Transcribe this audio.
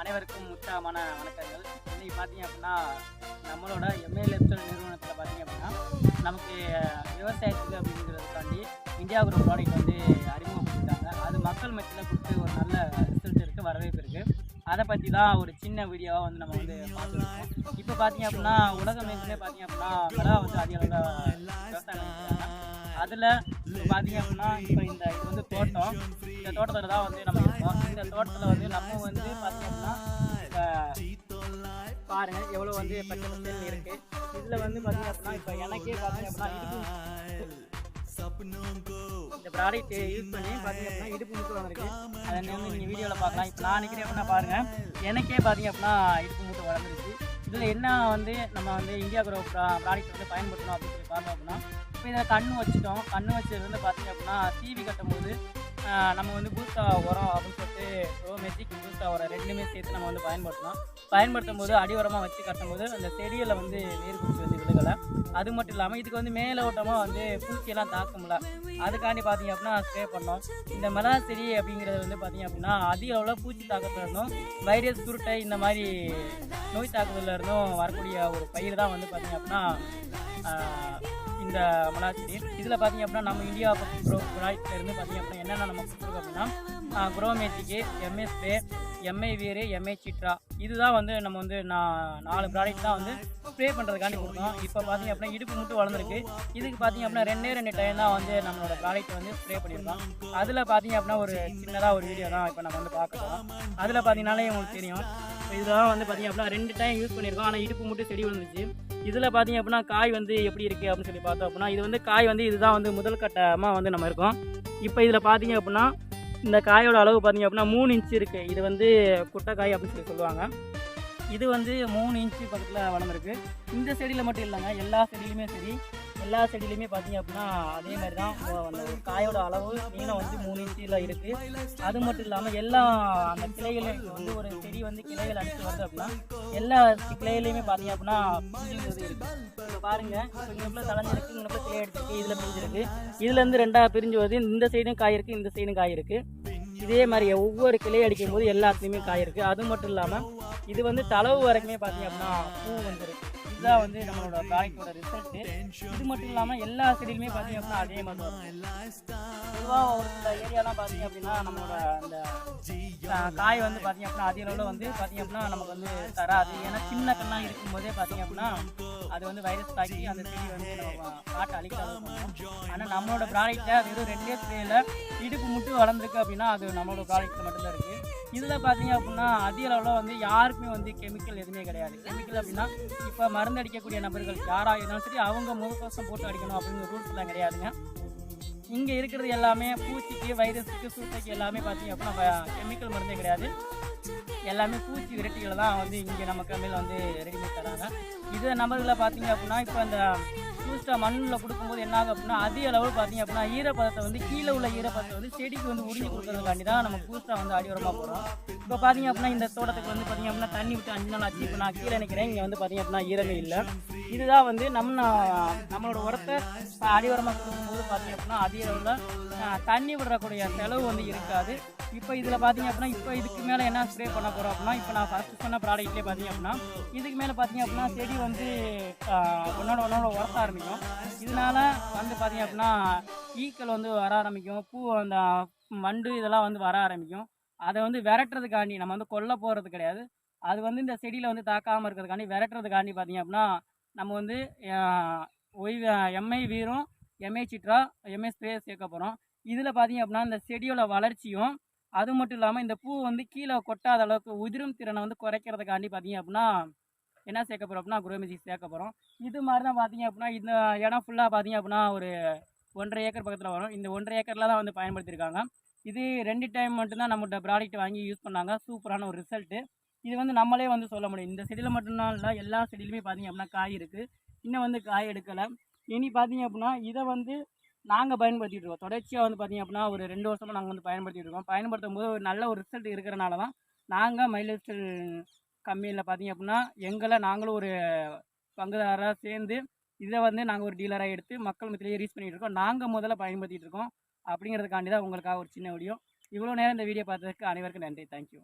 அனைவருக்கும் உற்சாகமான வணக்கங்கள். இன்னைக்கு பார்த்தீங்க அப்படின்னா நம்மளோட எம்ஏஎல்எஃப்எல் நிறுவனத்தில் பார்த்தீங்க அப்படின்னா நமக்கு விவசாயத்துக்கு அப்படிங்கிறதுக்காண்டி இந்தியாவுக்கு ஒரு ப்ராடக்ட் வந்து அறிமுகப்படுத்தாங்க அது மக்கள் மத்தியில் கொடுத்து ஒரு நல்ல ரிசல்ட் இருக்குது வரவேற்பு இருக்குது அதை பற்றி தான் ஒரு சின்ன வீடியோவாக வந்து நம்ம வந்து பார்த்துருக்கோம். இப்போ பார்த்தீங்க அப்படின்னா உலகம் எங்குமே பார்த்தீங்க அப்படின்னா மிளகா வந்து அதிக அளவில் விவசாயம் அதில் பார்த்தீங்க அப்படின்னா இப்போ இந்த இது வந்து தோட்டம். இந்த தோட்டத்தில் தான் வந்து நம்ம இருக்கோம். இந்த தோட்டத்தில் வந்து நம்ம வந்து பார்த்தீங்க பாருங்க எவ்வளோ வந்து பச்சை பச்சைன்னு இருக்கு. இதில் வந்து பார்த்தீங்க அப்படின்னா இப்போ எனக்கே பார்த்தீங்க அப்படின்னா இந்த ப்ராடக்ட் யூஸ் பண்ணி பார்த்தீங்க அப்படின்னா இடுப்பு மூட்டு வந்திருக்கு அதை வந்து நீங்கள் வீடியோவில் பார்க்கலாம். இப்போ நான் நினைக்கிறேன் அப்படின்னா பாருங்கள் எனக்கே பார்த்தீங்க அப்படின்னா இடுப்பு முட்டு வளர்ந்துருச்சு இதில் என்ன வந்து நம்ம வந்து இந்தியா குரோ ப்ராடக்ட் வந்து பயன்படுத்தணும் அப்படின்னு சொல்லி பார்த்தோம் அப்படின்னா இப்போ இதில் கண்ணு வச்சுட்டோம். கண்ணு வச்சது வந்து பார்த்தீங்க அப்படின்னா டிவி கட்டும்போது போது நம்ம வந்து பூஸ்டா உரம் அப்படின்னு சொல்லிட்டு சேர்த்து நம்ம வந்து பயன்படுத்தலாம் பயன்படுத்தும் போது அடி உரமாக வச்சு கட்டும்போது அந்த செடியில் வந்து நீர் பூச்சி வந்து விழுகலை. அது மட்டும் இல்லாமல் இதுக்கு வந்து மேலோட்டமாக வந்து பூச்சியெல்லாம் தாக்கும்ல. அதுக்காண்டி பார்த்தீங்க அப்படின்னா ஸ்ப்ரே பண்ணோம். இந்த மிளகா செடி அப்படிங்கிறது வந்து பார்த்தீங்க அப்படின்னா அதிக அளவில் பூச்சி தாக்கத்தில் இருந்தும் வைரஸ் குருட்டை இந்த மாதிரி நோய் தாக்குதலில் இருந்தும் வரக்கூடிய ஒரு பயிர் தான் வந்து பார்த்தீங்க அப்படின்னா இந்த மிளகா செடி. இதில் பார்த்தீங்க அப்படின்னா நம்ம இந்தியா பக்கம் இருந்து பார்த்தீங்க அப்படின்னா என்னென்ன நம்ம கொடுத்துருக்கோம் அப்படின்னா குரோமேட்டிக்கு எம்ஏ ஸ்ப்ரே எம்ஐ வீரு எம்ஐ சிட்ரா. இதுதான் வந்து நம்ம வந்து நான் நாலு ப்ராடக்ட் தான் வந்து ஸ்ப்ரே பண்ணுறதுக்காண்டி கொடுத்தோம். இப்போ பார்த்தீங்க அப்படின்னா இடுப்பு மட்டும் வளர்ந்துருக்கு. இதுக்கு பார்த்தீங்க அப்படின்னா ரெண்டே ரெண்டு டைம் தான் வந்து நம்மளோட ப்ராடக்ட் வந்து ஸ்ப்ரே பண்ணியிருக்கோம். அதில் பார்த்தீங்க அப்படின்னா ஒரு சின்னதாக ஒரு வீடியோ தான் இப்போ நம்ம வந்து பார்க்கலாம் அதில் பார்த்தீங்கனாலே உங்களுக்கு தெரியும். இதெல்லாம் வந்து பார்த்தீங்க அப்படின்னா ரெண்டு டைம் யூஸ் பண்ணியிருக்கோம். ஆனால் இடுப்பு மட்டும் செடி விழுந்துச்சு இதில் பார்த்தீங்க அப்படின்னா காய் வந்து எப்படி இருக்குது அப்படின்னு சொல்லி பார்த்தோம் அப்படின்னா இது வந்து காய் வந்து இதுதான் வந்து முதல் கட்டமாக வந்து நம்ம இருக்கோம். இப்போ இதில் பார்த்திங்க அப்படின்னா இந்த காயோட அளவு பார்த்திங்க அப்படின்னா மூணு இன்ச்சு இருக்குது இது வந்து குட்டைக்காய் அப்படின்னு சொல்லி சொல்லுவாங்க. இது வந்து மூணு இன்ச்சு பக்கத்தில் வளர்ந்துருக்கு இந்த செடியில் மட்டும் இல்லைங்க எல்லா செடியிலுமே சரி. எல்லா செடியிலுமே பார்த்தீங்க அப்படின்னா அதே மாதிரி தான். அந்த காயோட அளவு நீளம் வந்து மூணு இன்ச்சில் இருக்குது அது மட்டும் இல்லாமல் எல்லா அந்த கிளைகளையும் வந்து ஒரு செடி வந்து கிளைகள் அடித்து வருது அப்படின்னா எல்லா கிளையிலையுமே பார்த்தீங்க அப்படின்னா பிஞ்சுங்கிறது இருக்குது இப்போ பாருங்க இப்போ இங்கே தலைஞ்சிருக்கு இங்கே கிளை அடிச்சிருக்கு இதில் பிரிஞ்சிருக்கு. இதுலேருந்து ரெண்டாக பிரிஞ்சு வருது. இந்த சைடும் காய் இருக்குது இந்த சைடும் காய் இருக்குது இதே மாதிரி ஒவ்வொரு கிளை அடிக்கும் போது எல்லாத்துலேயுமே காய் இருக்குது அது மட்டும் இல்லாமல் இது வந்து தளவு வரைக்குமே பார்த்தீங்க அப்படின்னா பூ வந்துருக்கு. இதுதான் வந்து நம்மளோட ப்ராடக்டோட ரிசல்ட்டு இது மட்டும் இல்லாமல் எல்லா செடியிலுமே பார்த்தீங்க அப்படின்னா அதே மாதிரி பொதுவாக ஒரு சில ஏரியாலாம் பார்த்தீங்க அப்படின்னா நம்மளோட அந்த காய் வந்து பார்த்தீங்க அப்படின்னா அதிக அளவில் வந்து பார்த்தீங்க அப்படின்னா நமக்கு வந்து தராது. ஏன்னா சின்ன கண்ணா இருக்கும்போதே பார்த்தீங்க அப்படின்னா அது வந்து வைரஸ் தாக்கி அந்த செடி வந்து நம்ம காட்டை அழிக்க ஆனால் நம்மளோட ப்ராடக்ட்டை வெறும் ரெண்டே ஸ்ப்ரேயில் இடுப்பு மட்டும் வளர்ந்துருக்கு அப்படின்னா அது நம்மளோட ப்ராடக்ட்டில் மட்டும்தான் இருக்குது இதில் பார்த்தீங்க அப்படின்னா அதிக அளவில் வந்து யாருக்குமே வந்து கெமிக்கல் எதுவுமே கிடையாது. கெமிக்கல் அப்படின்னா இப்போ மருந்து அடிக்கக்கூடிய நபர்கள் யாராக இருந்தாலும் சரி அவங்க முகக்கவசம் போட்டு அடிக்கணும் அப்படிங்கிற ரூல்ஸ்லாம் கிடையாதுங்க. இங்கே இருக்கிறது எல்லாமே பூச்சிக்கு வைரஸுக்கு சூட்டைக்கு எல்லாமே பார்த்தீங்க அப்படின்னா கெமிக்கல் மருந்தே கிடையாது. எல்லாமே பூச்சி விரட்டிகளை தான் வந்து இங்கே நம்ம கம்மியில் வந்து ரெடிமேட் தராங்க. இது நம்பர்களை பார்த்தீங்க அப்படின்னா இப்போ அந்த பூஸ்டாக மண்ணில் கொடுக்கும்போது என்ன ஆகும் அப்படின்னா அதிக அளவு பார்த்தீங்க அப்படின்னா ஈரப்பதத்தை வந்து கீழே உள்ள ஈரப்பதத்தை வந்து செடிக்கு வந்து உறிஞ்சி கொடுக்கறதுக்காண்டி தான் நம்ம பூஸ்டாக வந்து அடி போகிறோம் போடுறோம். இப்போ பார்த்தீங்க அப்படின்னா இந்த தோட்டத்துக்கு வந்து பார்த்தீங்க அப்படின்னா தண்ணி விட்டு அஞ்சு நாள் ஆச்சு இப்போ நான் கீழே நினைக்கிறேன் இங்கே வந்து பார்த்தீங்க அப்படின்னா ஈரமே இல்லை. இதுதான் வந்து நம்ம நம்மளோட உரத்தை அடிவரமாக கொடுக்கும்போது பார்த்தீங்க அப்படின்னா அதிக அளவில் தண்ணி விடுறக்கூடிய செலவு வந்து இருக்காது. இப்போ இதில் பார்த்தீங்க அப்படின்னா இப்போ இதுக்கு மேலே என்ன ஸ்ப்ரே பண்ண போகிறோம் அப்படின்னா இப்போ நான் ஃபஸ்ட்டு சொன்ன ப்ராடக்ட்லேயே பார்த்தீங்க அப்படின்னா இதுக்கு மேலே பார்த்தீங்க அப்படின்னா செடி வந்து உன்னோட ஒன்றோட உரத்த ஆரம்பிக்கும். இதனால வந்து பார்த்தீங்க அப்படின்னா ஈக்கள் வந்து வர ஆரம்பிக்கும் பூ அந்த மண்டு இதெல்லாம் வந்து வர ஆரம்பிக்கும். அதை வந்து விரட்டுறதுக்காண்டி நம்ம வந்து கொல்ல போகிறது கிடையாது. அது வந்து இந்த செடியில் வந்து தாக்காமல் இருக்கிறதுக்காண்டி விரட்டுறதுக்காண்டி பார்த்தீங்க அப்படின்னா நம்ம வந்து ஒய் எம்ஐ வீரும் எம்ஏ சிட்ரா எம்ஏ ஸ்ப்ரே சேர்க்க போகிறோம் இதில் பார்த்தீங்க அப்படின்னா இந்த செடியோட வளர்ச்சியும் அது மட்டும் இல்லாமல் இந்த பூ வந்து கீழே கொட்டாத அளவுக்கு உதிரும் திறனை வந்து குறைக்கிறதுக்காண்டி பார்த்தீங்க அப்படின்னா என்ன சேர்க்க போகிறோம் அப்படின்னா குரோமிஜி சேர்க்க போகிறோம் இது மாதிரி தான் பார்த்தீங்க அப்படின்னா இந்த இடம் ஃபுல்லாக பார்த்தீங்க அப்படின்னா ஒரு ஒன்றரை ஏக்கர் பக்கத்தில் வரும். இந்த ஒன்றரை ஏக்கரில் தான் வந்து பயன்படுத்தியிருக்காங்க இது ரெண்டு டைம் மட்டும்தான் நம்மகிட்ட ப்ராடக்ட் வாங்கி யூஸ் பண்ணாங்க. சூப்பரான ஒரு ரிசல்ட்டு இது வந்து நம்மளே வந்து சொல்ல முடியும். இந்த செடியில் மட்டும்தான் இல்லை எல்லா செடியிலுமே பார்த்தீங்க அப்படின்னா காய் இருக்குது இன்னும் வந்து காய் எடுக்கலை. இனி பார்த்தீங்க அப்படின்னா இதை வந்து நாங்கள் பயன்படுத்திட்டு இருக்கோம். தொடர்ச்சியாக வந்து பார்த்தீங்க அப்படின்னா ஒரு ரெண்டு வருஷமாக நாங்கள் வந்து பயன்படுத்திட்டு இருக்கோம். பயன்படுத்தும் போது ஒரு நல்ல ஒரு ரிசல்ட் இருக்கிறனால தான் நாங்கள் மைலேஜ் கம்பெனியில் பார்த்தீங்க அப்படின்னா எங்களை நாங்களும் ஒரு பங்குதாரராக சேர்ந்து இதை வந்து நாங்கள் ஒரு டீலராக எடுத்து மக்கள் மத்தியிலேயே ரீச் பண்ணிகிட்டு இருக்கோம். நாங்கள் முதல்ல பயன்படுத்திகிட்டு இருக்கோம். அப்படிங்கிறதுக்காண்டி தான் உங்களுக்காக ஒரு சின்ன வீடியோ இவ்வளோ நேரம் இந்த வீடியோ பார்த்ததுக்கு அனைவருக்கும் நன்றி. தேங்க்யூ